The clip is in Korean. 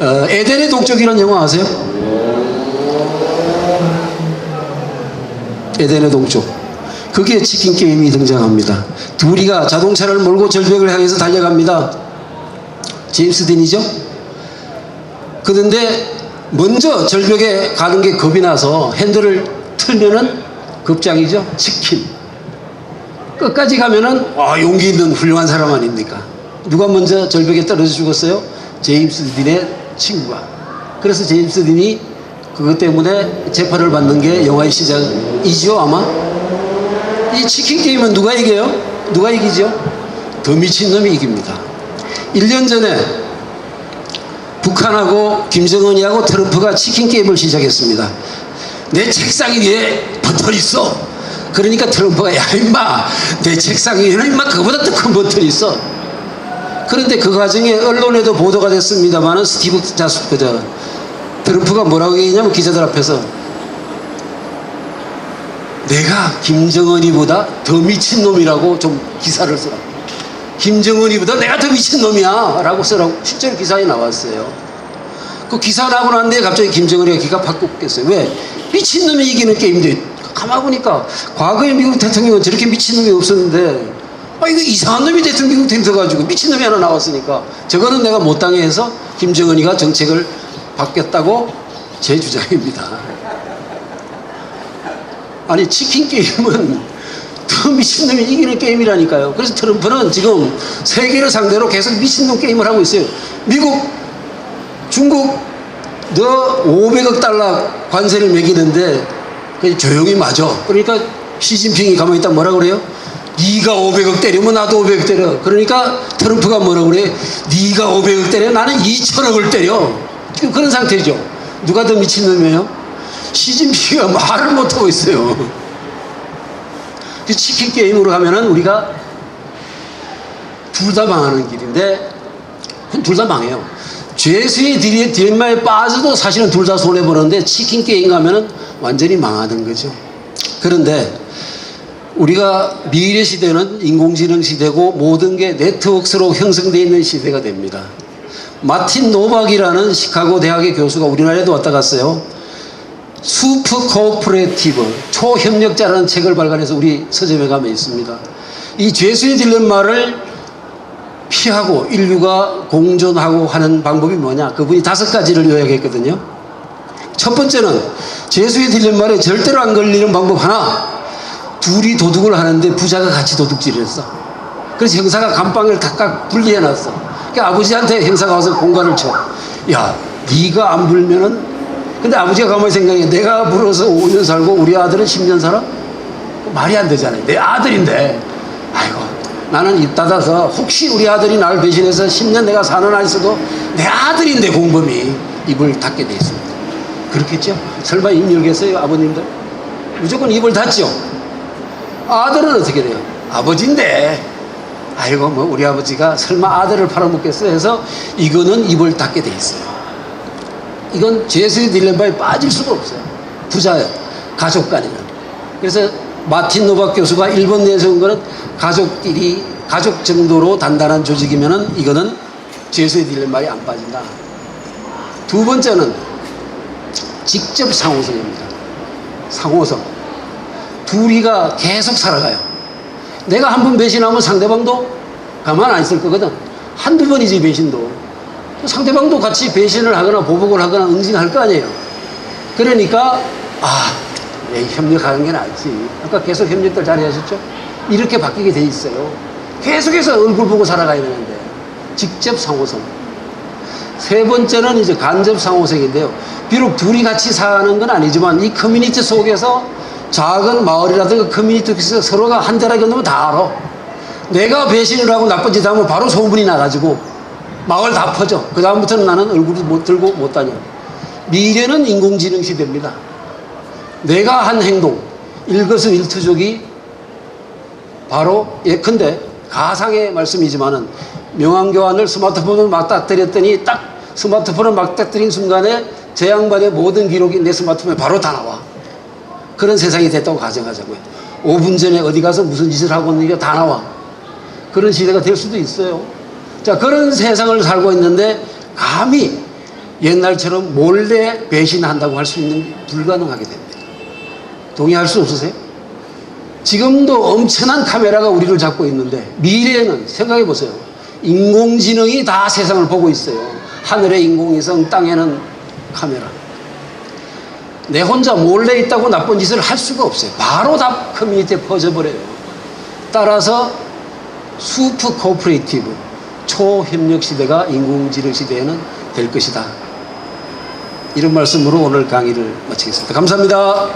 어, 에덴의 동쪽이라는 영화 아세요? 에덴의 동쪽. 거기에 치킨 게임이 등장합니다. 둘이가 자동차를 몰고 절벽을 향해서 달려갑니다. 제임스 딘이죠? 그런데 먼저 절벽에 가는 게 겁이 나서 핸들을 틀면은 급장이죠. 치킨. 끝까지 가면은 와 용기 있는 훌륭한 사람 아닙니까? 누가 먼저 절벽에 떨어져 죽었어요? 제임스 딘의 친구가. 그래서 제임스 딘이 그것 때문에 재판을 받는 게 영화의 시작이죠 아마. 이 치킨 게임은 누가 이겨요? 누가 이기죠? 더 미친 놈이 이깁니다. 1년 전에 북한하고 김정은이하고 트럼프가 치킨 게임을 시작했습니다. 내 책상 위에 버튼 있어. 그러니까 트럼프가 야 임마 내 책상 위에는 임마 그보다 더 큰 버튼 있어. 그런데 그 과정에 언론에도 보도가 됐습니다만은 스티브 자스 그저 트럼프가 뭐라고 얘기했냐면 기자들 앞에서 내가 김정은이보다 더 미친 놈이라고 좀 기사를 쓰라. 김정은이보다 내가 더 미친 놈이야 라고 쓰라고 실제로 기사에 나왔어요. 그 기사 나고 난 뒤에 갑자기 김정은이가 기가 팍 꺾였어요. 왜? 미친놈이 이기는 게임인데 가만 보니까 과거에 미국 대통령은 저렇게 미친놈이 없었는데 아 이거 이상한 놈이 대통령 된서가지고 미친놈이 하나 나왔으니까 저거는 내가 못 당해 해서 김정은이가 정책을 바뀌었다고 제 주장입니다. 아니 치킨 게임은 더 미친놈이 이기는 게임이라니까요. 그래서 트럼프는 지금 세계를 상대로 계속 미친놈 게임을 하고 있어요. 미국, 중국 너 500억 달러 관세를 매기는데 조용히 맞아. 그러니까 시진핑이 가만히 있다 뭐라 그래요? 네가 500억 때리면 나도 500억 때려. 그러니까 트럼프가 뭐라 그래? 네가 500억 때려 나는 2천억을 때려. 지금 그런 상태죠. 누가 더 미친놈이에요? 시진핑이가 말을 못하고 있어요. 그 치킨 게임으로 가면은 우리가 둘 다 망하는 길인데 둘 다 망해요. 죄수의 딜- 딜마에 빠져도 사실은 둘 다 손해 보는데 치킨 게임 가면은 완전히 망하는 거죠. 그런데 우리가 미래 시대는 인공지능 시대고 모든 게 네트워크로 형성되어 있는 시대가 됩니다. 마틴 노박이라는 시카고 대학의 교수가 우리나라에도 왔다 갔어요. 슈퍼 코오퍼레이티브 초협력자라는 책을 발간해서 우리 서점에 가면 있습니다. 이 죄수의 딜레마를 피하고 인류가 공존하고 하는 방법이 뭐냐? 그분이 다섯 가지를 요약했거든요. 첫 번째는 죄수의 딜레마에 절대로 안 걸리는 방법 하나. 둘이 도둑을 하는데 부자가 같이 도둑질을 했어. 그래서 형사가 감방을 각각 분리해놨어. 그러니까 아버지한테 형사가 와서 공간을 쳐. 야, 네가 안 불면은 근데 아버지가 가만히 생각해. 내가 불어서 5년 살고 우리 아들은 10년 살아? 말이 안 되잖아요. 내 아들인데. 아이고, 나는 입 닫아서 혹시 우리 아들이 나를 배신해서 10년 내가 사는 안 있어도 내 아들인데 공범이 입을 닫게 돼 있습니다. 그렇겠죠? 설마 입 열겠어요, 아버님들? 무조건 입을 닫죠? 아들은 어떻게 돼요? 아버지인데. 아이고, 뭐, 우리 아버지가 설마 아들을 팔아먹겠어 해서 이거는 입을 닫게 돼 있어요. 이건 죄수의 딜레마에 빠질 수가 없어요. 부자예요. 가족 간에는. 그래서 마틴 노박 교수가 일본 내에서 온 거는 가족끼리 가족 정도로 단단한 조직이면은 이거는 죄수의 딜레마에 안 빠진다. 두 번째는 직접 상호성입니다. 상호성. 둘이가 계속 살아가요. 내가 한 번 배신하면 상대방도 가만 안 있을 거거든. 한두 번이지 배신도. 상대방도 같이 배신을 하거나 보복을 하거나 응징할 거 아니에요. 그러니까 아 예, 협력하는 게 낫지. 아까 계속 협력들 잘하셨죠? 이렇게 바뀌게 돼 있어요. 계속해서 얼굴 보고 살아가야 되는데 직접 상호성. 세 번째는 이제 간접 상호성인데요. 비록 둘이 같이 사는 건 아니지만 이 커뮤니티 속에서 작은 마을이라든가 커뮤니티 속에서 서로가 한 대라기 넘으면 다 알아. 내가 배신을 하고 나쁜 짓 하면 바로 소문이 나가지고 마을 다 퍼져. 그 다음부터는 나는 얼굴을 못 들고 못 다녀. 미래는 인공지능 시대입니다. 내가 한 행동, 일거수 일투족이 바로 예컨대 가상의 말씀이지만은 명함교환을 스마트폰을 맞닥뜨렸더니 딱 스마트폰을 맞닥뜨린 순간에 제 양반의 모든 기록이 내 스마트폰에 바로 다 나와. 그런 세상이 됐다고 가정하자고요. 5분 전에 어디 가서 무슨 짓을 하고 있는지가 다 나와. 그런 시대가 될 수도 있어요. 자, 그런 세상을 살고 있는데 감히 옛날처럼 몰래 배신한다고 할 수 있는 게 불가능하게 됩니다. 동의할 수 없으세요? 지금도 엄청난 카메라가 우리를 잡고 있는데 미래에는 생각해 보세요. 인공지능이 다 세상을 보고 있어요. 하늘에 인공위성, 땅에는 카메라. 내 혼자 몰래 있다고 나쁜 짓을 할 수가 없어요. 바로 다 커뮤니티에 퍼져버려요. 따라서 수프 코퍼레이티브 초협력 시대가 인공지능 시대에는 될 것이다. 이런 말씀으로 오늘 강의를 마치겠습니다. 감사합니다.